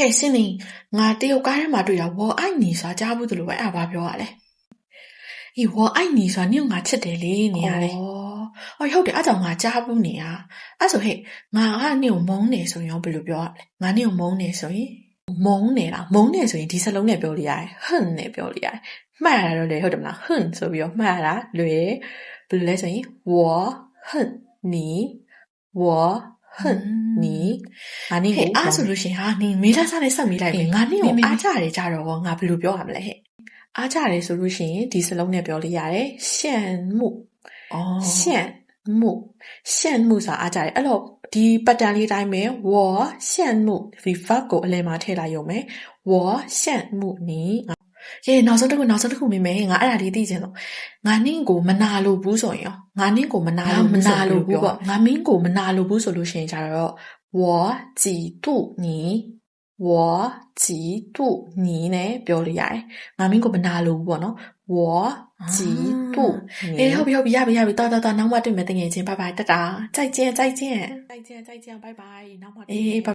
ဟဲ့စင်းလင်းငါတရုတ်ကားထဲမှာတွေ့တာဝေါ်အိုက်နီဆိုတာကြားဘူးသလိုပဲအဲ့ဘာပြောရလဲအေးဝေါ်အိုက်နီဆိုတာညငါချစ်တယ်လေနေရတယ်အော်ဟုတ်တယ်အဲ့ကြောင့်ငါကြားဘူးနေရအဲ့ဆိုဟဲ့ငါကညကိုမုန်းနေဆိုရင်ရောဘယ်လိုပြောရလဲငါညကိုမုန်းနေဆိုရင်မုန်းနေလားမုန်းနေဆိုရင်ဒီစလုံးနဲ့ပြောလို့ရတယ်ဟွန်းနဲ့ပြောလို့ရတယ်မှတ်ရတာတော့လေဟုတ်တယ်မလားဟွန်းဆိုပြီးတော့မှတ်ရတာလွယ်ဘယ်လိုလဲဆိုရင်ဝေါ်ဟွန်းနီဝေါ် 你ငါနင့်ကိုအားဆိုလို့ရှင်ဟာနင်မေးလာစားနဲ့ဆက်မိလိုက်ပဲငါနင့်ကိုအားကြတယ်ကြတော့ငါဘယ်လိုပြောရမလဲဟဲ့အားကြတယ်ဆိုလို့ရှိရင်ဒီစလုံးနဲ့ပြောလို့ရတယ်ရှန့်မှုအော်ရှန့်မှုရှန့်မှုဆိုတာအားကြတယ်အဲ့တော့ဒီပတ်တန်လေးတိုင်းပဲဝေါ်ရှန့်မှုဒီ verb ကိုအလယ်မှာထည့်လိုက်ရုံပဲဝေါ်ရှန့်မှုနီ ရေနောက်ဆုံးတစ်ခုနောက်ဆုံးတစ်ခုမိမယ်ငါအဲ့ဒါလေးသိချင်တော့ငါနင့်ကိုမနာလိုဘူးဆိုရင်ရောငါနင့်ကိုမနာလိုမနာလိုဘူးပေါ့ငါမင်းကိုမနာလိုဘူးဆိုလို့ရှိရင်ကြတော့我嫉妒你我嫉妒你နဲ့ပြောလို့ရတယ်ငါမင်းကိုမနာလိုဘူးပေါ့နော်我嫉妒你အေးဟုတ်ပြီဟုတ်ပြီရပြီရပြီတော်တော်တော်နောက်မှတွေ့မယ်တကယ်ချင်းဘိုင်ဘိုင်တတာ再见再见再见再见拜拜နောက်မှအေး